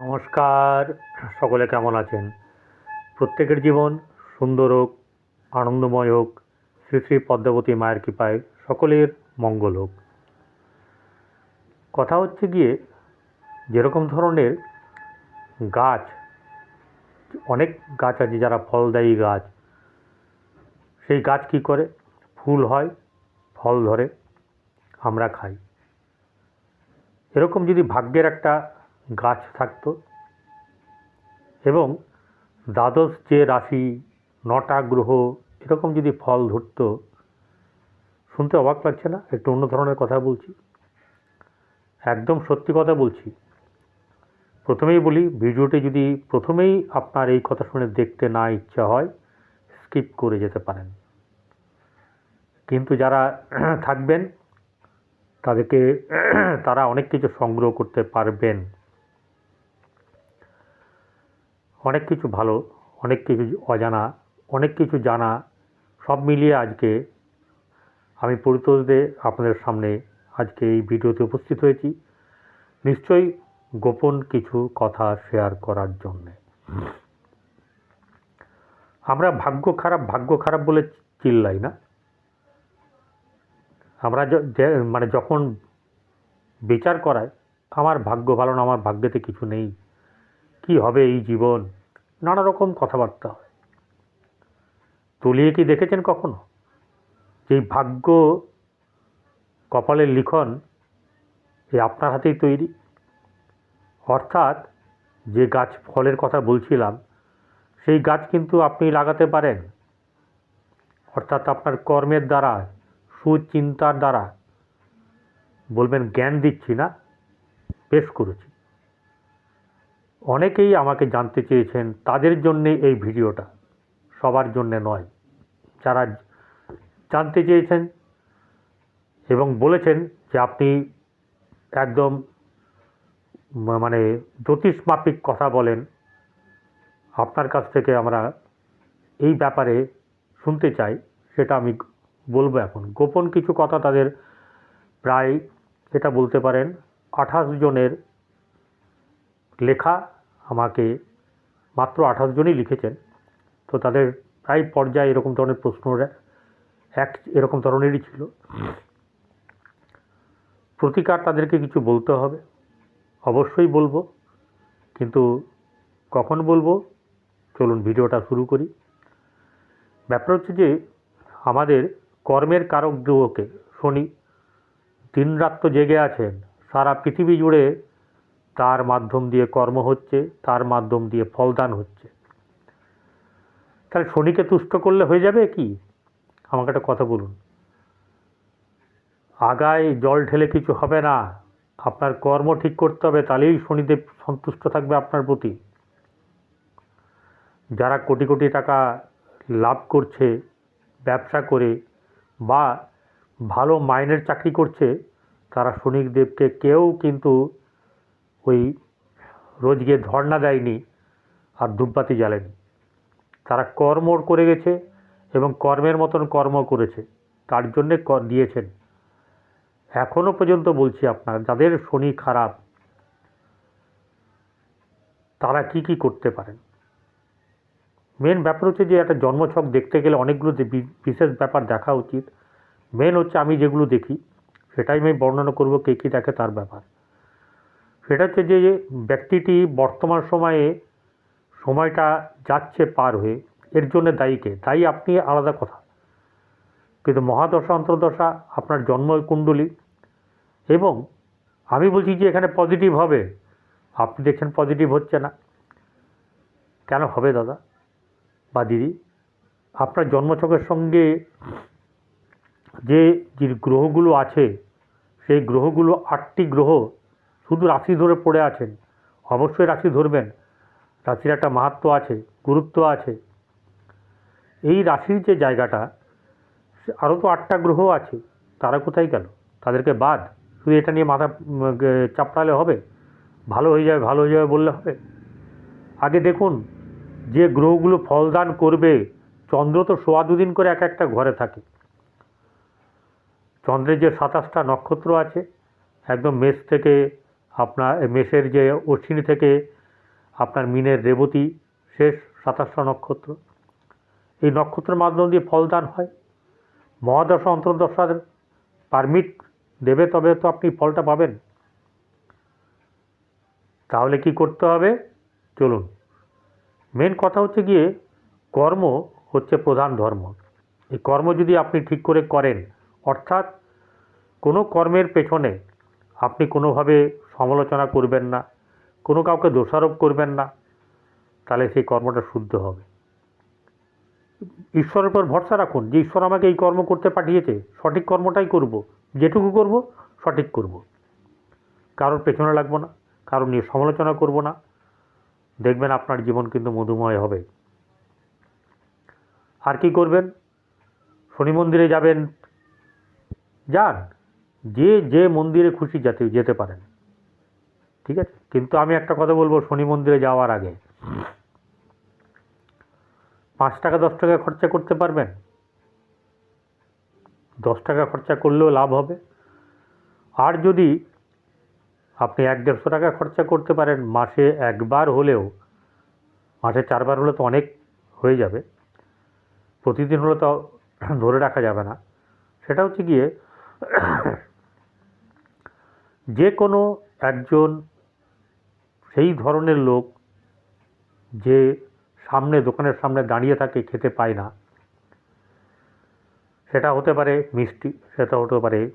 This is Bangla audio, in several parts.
নমস্কার, সকলে কেমন আছেন? প্রত্যেকের জীবন সুন্দর হোক, আনন্দময় হোক, শ্রী শ্রী পদ্মাবতী মায়ের কৃপায় সকলের মঙ্গল হোক। কথা হচ্ছে গিয়ে, যেরকম ধরনের গাছ, অনেক গাছ আছে যারা ফলদায়ী গাছ। সেই গাছ কী করে? ফুল হয়, ফল ধরে, আমরা খাই। এরকম যদি ভাগ্যের একটা গাছ থাকতো। এবং দ্বাদশ যে রাশি, নটা গ্রহ, এরকম যদি ফল ধরতো, শুনতে অবাক লাগছে না? একটু অন্য ধরনের কথা বলছি। একদম সত্যি কথা বলছি। প্রথমেই বলি, ভিডিওটি যদি প্রথমেই আপনার এই কথা শুনে দেখতে না ইচ্ছা হয়, স্কিপ করে যেতে পারেন। কিন্তু যারা থাকবেন, তাদেরকে তারা অনেক কিছু সংগ্রহ করতে পারবেন। অনেক কিছু ভালো, অনেক কিছু অজানা, অনেক কিছু জানা, সব মিলিয়ে আজকে আমি পরিতোষ দে আপনাদের সামনে আজকে এই ভিডিওতে উপস্থিত হয়েছি। নিশ্চয়ই গোপন কিছু কথা শেয়ার করার জন্যে। আমরা ভাগ্য খারাপ ভাগ্য খারাপ বলে চিল্লাই না। আমরা মানে যখন বিচার করায় আমার ভাগ্য ভালো না, আমার ভাগ্যেতে কিছু নেই, কি হবে এই জীবন? নানা রকম কথাবার্তা হয়। তলিয়ে কি দেখেছেন কখনো? যে এই ভাগ্য কপালের লিখন এই আপনার হাতেই তৈরি। অর্থাৎ যে গাছ ফলের কথা বলছিলাম, সেই গাছ কিন্তু আপনি লাগাতে পারেন। অর্থাৎ আপনার কর্মের দ্বারা, সুচিন্তার দ্বারা। বলবেন জ্ঞান দিচ্ছি না পেশ করেছি। অনেকেই আমাকে জানতে চেয়েছেন তাদের জন্যে এই ভিডিওটা। সবার জন্যে নয়, যারা জানতে চেয়েছেন এবং বলেছেন যে আপনি একদম মানে জ্যোতিষ মাফিক কথা বলেন, আপনার কাছ থেকে আমরা এই ব্যাপারে শুনতে চাই, সেটা আমি বলব এখন। গোপন কিছু কথা তাদের প্রায় এটা বলতে পারেন, আঠাশ জনের লেখা আমাকে মাত্র আঠাশ জনই লিখেছেন। তো তাদের প্রায় পর্যায়ে এরকম ধরনের প্রশ্ন এক এরকম ধরনেরই ছিল। প্রতিকার তাদেরকে কিছু বলতে হবে, অবশ্যই বলব। কিন্তু কখন বলব? চলুন ভিডিওটা শুরু করি। ব্যাপার হচ্ছে যে, আমাদের কর্মের কারক গ্রহকে শনি দিনরাত তো জেগে আছেন, সারা পৃথিবী জুড়ে তার মাধ্যম দিয়ে কর্ম হচ্ছে, তার মাধ্যম দিয়ে ফলদান হচ্ছে। তাহলে শনিকে তুষ্ট করলে হয়ে যাবে কি? আমাকে একটা কথা বলুন। আগায় জল ঢেলে কিছু হবে না। আপনার কর্ম ঠিক করতে হবে, তাহলেই শনিদেব সন্তুষ্ট থাকবে আপনার প্রতি। যারা কোটি কোটি টাকা লাভ করছে, ব্যবসা করে বা ভালো মাইনের চাকরি করছে, তারা শনিদেবকে কেউ কিন্তু ওই রোজকে ধর্ণা দেয়নি আর ধূপবাতি জ্বালেনি। তারা কর্ম করে গেছে এবং কর্মের মতন কর্ম করেছে। তার জন্যে কর দিয়েছেন। এখনও পর্যন্ত বলছি আপনার, যাদের শনি খারাপ, তারা কি কি করতে পারেন? মেন ব্যাপার হচ্ছে যে একটা জন্মছক দেখতে গেলে অনেকগুলো বিশেষ ব্যাপার দেখা উচিত। মেন হচ্ছে আমি যেগুলো দেখি, সেটাই আমি বর্ণনা করব, কে কী দেখে তার ব্যাপার। সেটা হচ্ছে যে ব্যক্তিটি বর্তমান সময়ে সময়টা যাচ্ছে পার হয়ে, এর জন্য দায়ীকে দায়ী আপনি, আলাদা কথা। কিন্তু মহাদশা, অন্তর্দশা, আপনার জন্ম কুণ্ডলী এবং আমি বলছি যে, এখানে পজিটিভ হবে। আপনি দেখছেন পজিটিভ হচ্ছে না। কেন হবে দাদা বা দিদি? আপনার জন্মছকের সঙ্গে যে যে গ্রহগুলো আছে, সেই গ্রহগুলো আটটি গ্রহ শুধু রাশি ধরে পড়ে আছেন, অবশ্যই রাশি ধরবেন। রাশির একটা মাহাত্ম আছে, গুরুত্ব আছে। এই রাশির যে জায়গাটা আরও তো আটটা গ্রহ আছে, তারা কোথায় গেল? তাদেরকে বাদ। শুধু এটা নিয়ে মাথা চাপড়ালে হবে? ভালো হয়ে যাবে, ভালো হয়ে যাবে বললে হবে? আগে দেখুন, যে গ্রহগুলো ফলদান করবে, চন্দ্র তো সোয়া দুদিন করে এক একটা ঘরে থাকে। চন্দ্রের যে সাতাশটা নক্ষত্র আছে, একদম মেষ থেকে আপনার মেষের যে অশ্বিনী থেকে আপনার মিনের রেবতী শেষ সাতাশটা নক্ষত্র, এই নক্ষত্রের মাধ্যম দিয়ে ফলদান হয়। মহাদশা অন্তর্দশার পারমিট দেবে, তবে তো আপনি ফলটা পাবেন। তাহলে কি করতে হবে? চলুন। মেন কথা হচ্ছে গিয়ে কর্ম হচ্ছে প্রধান ধর্ম। এই কর্ম যদি আপনি ঠিক করে করেন, অর্থাৎ কোনো কর্মের পেছনে আপনি কোনোভাবে সমালোচনা করবেন না, কোনো কাউকে দোষারোপ করবেন না, তাহলে সেই কর্মটা শুদ্ধ হবে। ঈশ্বরের উপর ভরসা রাখুন যে ঈশ্বর আমাকে এই কর্ম করতে পাঠিয়েছে, সঠিক কর্মটাই করব, যেটুকু করব, সঠিক করব। কারোর পেছনে লাগবো না, কারোর নিয়ে সমালোচনা করব না। দেখবেন আপনার জীবন কিন্তু মধুময় হবে। আর কি করবেন? শনি মন্দিরে যাবেন, যান। যে যে মন্দিরে খুশি যেতে যেতে পারেন। ঠিক আছে? কিন্তু আমি একটা কথা বলব, শনি মন্দিরে যাওয়ার আগে। পাঁচ টাকা, দশ টাকা খরচা করতে পারবেন? দশ টাকা খরচা করলেও লাভ হবে। আর যদি আপনি এক দেড়শো টাকা খরচা করতে পারেন, মাসে একবার হলেও, মাসে চারবার হলে তো অনেক হয়ে যাবে। প্রতিদিন হলে তো ধরে রাখা যাবে না। সেটা হচ্ছে গিয়ে যে কোনো একজন সেই ধরনের লোক যে সামনে দোকানের সামনে দাঁড়িয়ে থাকে, খেতে পায় না। সেটা হতে পারে মিষ্টি, সেটা হতে পারে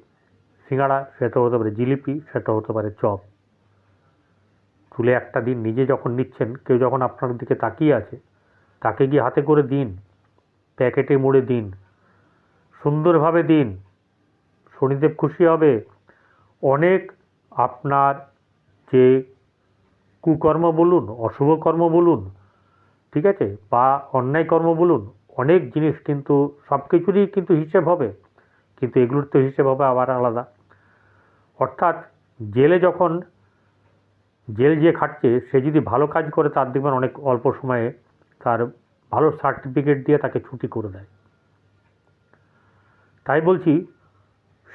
সিঙ্গাড়া, সেটা হতে পারে জিলিপি, সেটা হতে পারে চপ। চুলে একটা দিন নিজে যখন নিচ্ছেন, কেউ যখন আপনার দিকে তাকিয়ে আছে, তাকে গিয়ে হাতে করে দিন, প্যাকেটে মুড়ে দিন, সুন্দরভাবে দিন, শনিদেব খুশি হবে, অনেক আপনার যে কুকর্ম বলুন, অশুভ কর্ম বলুন, ঠিক আছে, বা অন্যায় কর্ম বলুন, অনেক জিনিস কিন্তু সব কিছুরই কিন্তু হিসেব হবে, কিন্তু এগুলোর তো হিসেব হবে আবার আলাদা। অর্থাৎ জেলে যখন, জেল যে খাটছে, সে যদি ভালো কাজ করে, তার দেখবেন অনেক অল্প সময়ে তার ভালো সার্টিফিকেট দিয়ে তাকে ছুটি করে দেয়। তাই বলছি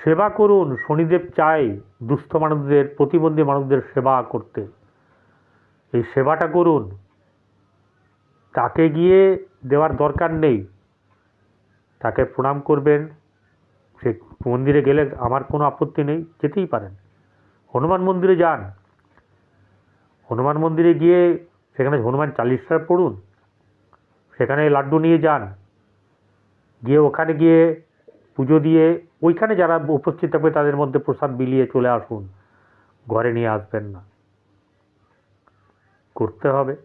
সেবা করুন, শনিদেব চাই দুস্থ মানুষদের, প্রতিবন্ধী মানুষদের সেবা করতে। এই সেবাটা করুন। তাকে গিয়ে দেওয়ার দরকার নেই। তাকে প্রণাম করবেন। সে মন্দিরে গেলে আমার কোনো আপত্তি নেই, যেতেই পারেন। হনুমান মন্দিরে যান। হনুমান মন্দিরে গিয়ে সেখানে হনুমান চালিশা পড়ুন। সেখানে লাড্ডু নিয়ে যান। গিয়ে ওখানে গিয়ে পুজো দিয়ে ওইখানে যারা উপস্থিত থাকবে তাদের মধ্যে প্রসাদ বিলিয়ে চলে আসুন। ঘরে নিয়ে আসবেন না। করতে হবে।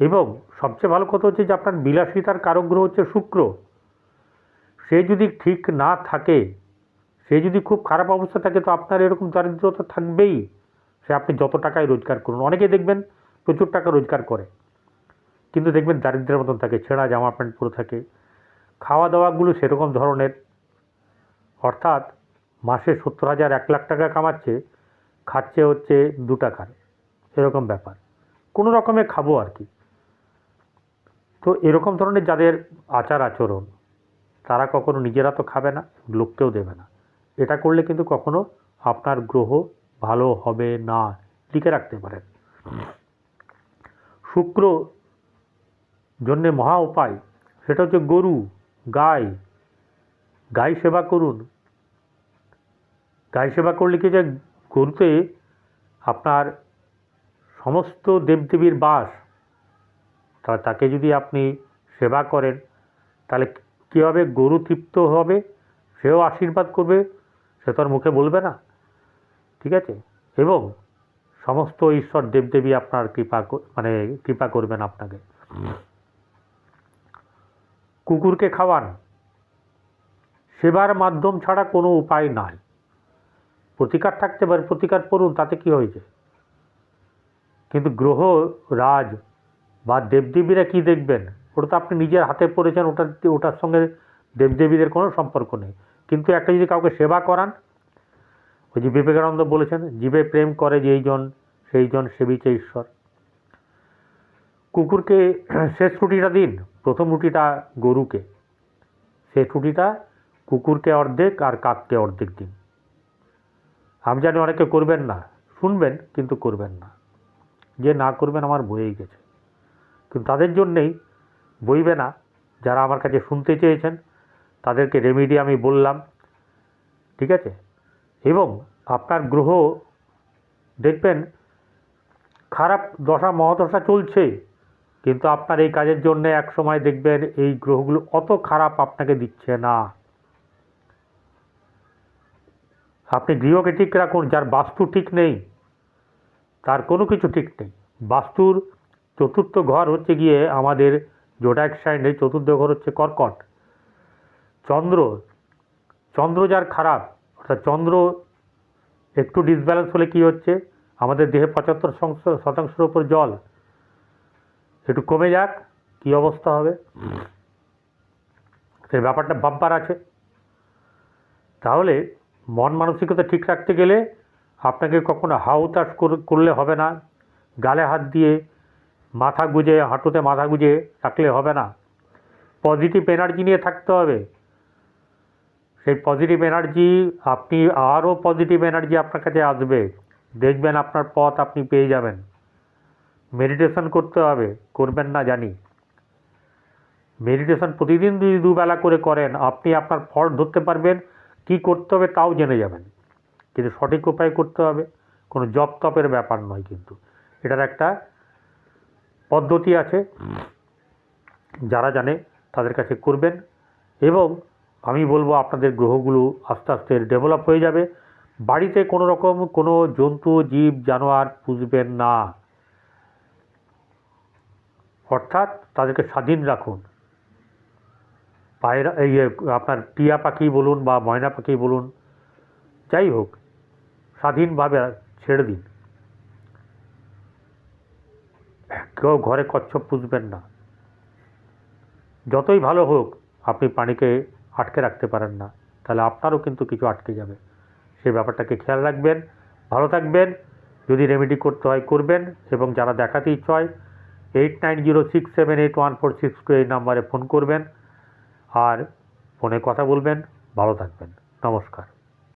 এবং সবচেয়ে ভালো কথা হচ্ছে যে আপনার বিলাসিতার কারক গ্রহ হচ্ছে শুক্র। সে যদি ঠিক না থাকে, সে যদি খুব খারাপ অবস্থা থাকে, তো আপনার এরকম দারিদ্রতা থাকবেই। সে আপনি যত টাকায় রোজগার করুন। অনেকে দেখবেন প্রচুর টাকা রোজগার করে। কিন্তু দেখবেন দারিদ্রের মতন থাকে, ছেঁড়া জামা প্যান্ট পরে থাকে। খাওয়া দাওয়াগুলো সেরকম ধরনের। অর্থাৎ মাসে সত্তর হাজার এক লাখ টাকা কামাচ্ছে, খাচ্ছে হচ্ছে দু টাকার এরকম ব্যাপার। কোনো রকমে খাব আর কি। তো এরকম ধরনের যাদের আচার আচরণ, তারা কখনো নিজেরা তো খাবে না, লোককেও দেবে না। এটা করলে কিন্তু কখনো আপনার গ্রহ ভালো হবে না, লিখে রাখতে পারেন। শুক্র জন্যে মহা উপায়, সেটা হচ্ছে গরু। গাই গাই সেবা করুন। গাই সেবা করলে কি যে গরুতে আপনার সমস্ত দেবদেবীর বাস, তা, তাকে যদি আপনি সেবা করেন, তাহলে কী হবে গরু তৃপ্ত হবে? সেও আশীর্বাদ করবে, সে তো আর মুখে বলবে না। ঠিক আছে? এবং সমস্ত ঈশ্বর দেবদেবী আপনার কৃপা মানে কৃপা করবেন আপনাকে। কুকুরকে খাওয়ান। সেবার মাধ্যম ছাড়া কোনো উপায় নাই। প্রতিকার থাকতে পারে, প্রতিকার করুন, তাতে কি হয়েছে? কিন্তু গ্রহ, রাজ বা দেবদেবীরা কি দেখবেন? ওটা তো আপনি নিজের হাতে পড়েছেন, ওটার ওটার সঙ্গে দেবদেবীদের কোনো সম্পর্ক নেই। কিন্তু একটা যদি কাউকে সেবা করান, ওই যে বিবেকানন্দ বলেছেন, জীবে প্রেম করে যেই জন সেই জন সেবিছে ঈশ্বর। কুকুরকে শেষ রুটিটা দিন। প্রথম রুটিটা গরুকে, শেষ রুটিটা কুকুরকে অর্ধেক আর কাককে অর্ধেক দিন। আমি জানি অনেকে করবেন না, শুনবেন কিন্তু করবেন না। যে না করবেন আমার বয়েই গেছে। কিন্তু তাদের জন্যেই বইবে না, যারা আমার কাছে শুনতে চেয়েছেন, তাদেরকে রেমিডি আমি বললাম, ঠিক আছে? এবং আপনার গ্রহ দেখবেন, খারাপ দশা, মহাদশা চলছে কিন্তু আপনার এই কাজের জন্য এক সময় দেখবেন এই গ্রহগুলো অত খারাপ আপনাকে দিচ্ছে না। আপনি গৃহকে ঠিক রাখুন, যার বাস্তু ঠিক নেই, তার কোনো কিছু ঠিক নেই। বাস্তুর চতুর্থ ঘর হচ্ছে গিয়ে আমাদের জোডাক সাইনে চতুর্থ ঘর হচ্ছে কর্কট। চন্দ্র চন্দ্র যার খারাপ, অর্থাৎ চন্দ্র একটু ডিসব্যালেন্স হলে কি হচ্ছে? আমাদের দেহে পঁচাত্তর শতাংশ- শতাংশের ওপর জল। একটু কমে যাক, কি অবস্থা হবে? সেই ব্যাপারটা বাম্পার আছে। তাহলে মন মানসিকতা ঠিক রাখতে গেলে আপনাকে কখনো হাউতাস কর- করলে হবে না। গালে হাত দিয়ে মাথা গুজে, হাঁটুতে মাথা গুজে থাকলে হবে না। পজিটিভ এনার্জি নিয়ে থাকতে হবে। সেই পজিটিভ এনার্জি আপনি আরও পজিটিভ এনার্জি আপনার কাছে আসবে। দেখবেন আপনার পথ আপনি পেয়ে যাবেন। মেডিটেশন করতে হবে, করবেন না জানি। মেডিটেশন প্রতিদিন যদি দুবেলা করে করেন, আপনি আপনার ফল ধরতে পারবেন, কি করতে হবে তাও জেনে যাবেন। কিন্তু সঠিক উপায়ে করতে হবে, কোনো জপ তপের ব্যাপার নয় কিন্তু। এটার একটা পদ্ধতি আছে, যারা জানে তাদের কাছে করবেন। এবং আমি বলব আপনাদের গ্রহগুলো আস্তে আস্তে ডেভেলপ হয়ে যাবে। বাড়িতে কোনো রকম কোনো জন্তু, জীব, জানোয়ার পুষবেন না। অর্থাৎ তাদেরকে স্বাধীন রাখুন। পায়রা, এই আপনার টিয়া পাখি বলুন বা ময়না পাখি বলুন, যাই হোক, স্বাধীনভাবে ছেড়ে দিন। কেউ ঘরে কচ্ছপ পুষবেন না। যতই ভালো হোক, আপনি পানিকে আটকে রাখতে পারেন না। তাহলে আপনারও কিন্তু কিছু আটকে যাবে। সেই ব্যাপারটাকে খেয়াল রাখবেন, ভালো থাকবেন, যদি রেমেডি করতে হয় করবেন এবং যারা দেখাতে ইচ্ছা হয় eight nine zero six seven eight one four six two এই নাম্বারে ফোন করবেন আর ফোনে কথা বলবেন। ভালো থাকবেন। নমস্কার।